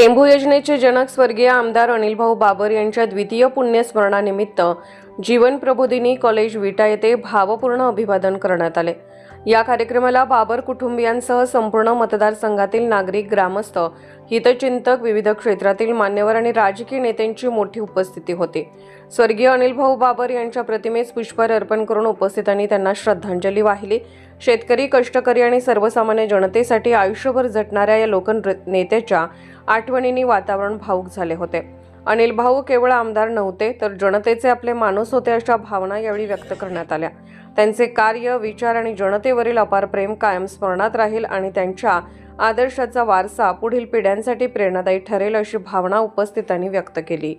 टेंभू योजनेचे जनक स्वर्गीय आमदार अनिलभाऊ बाबर यांच्या द्वितीय पुण्यस्मरणानिमित्त जीवन प्रबोधिनी कॉलेज विटा येथे भावपूर्ण अभिवादन करण्यात आले. या कार्यक्रमाला बाबर कुटुंबियांसह संपूर्ण मतदारसंघातील नागरिक ग्रामस्थ हितचिंतक विविध क्षेत्रातील मान्यवर आणि राजकीय नेत्यांची मोठी उपस्थिती होती. स्वर्गीय अनिलभाऊ बाबर यांच्या प्रतिमेस पुष्पहार अर्पण करून उपस्थितांनी त्यांना श्रद्धांजली वाहिली. शेतकरी कष्टकरी आणि सर्वसामान्य जनतेसाठी आयुष्यभर झटणाऱ्या या लोकनेत्याच्या आठवणींनी वातावरण भाऊक झाले होते. अनिल भाऊ केवळ आमदार नव्हते तर जनतेचे आपले माणूस होते अशा भावना यावेळी व्यक्त करण्यात आल्या. त्यांचे कार्य विचार आणि जनतेवरील अपार प्रेम कायम स्मरणात राहील आणि त्यांच्या आदर्शाचा वारसा पुढील पिढ्यांसाठी प्रेरणादायी ठरेल अशी भावना उपस्थितांनी व्यक्त केली.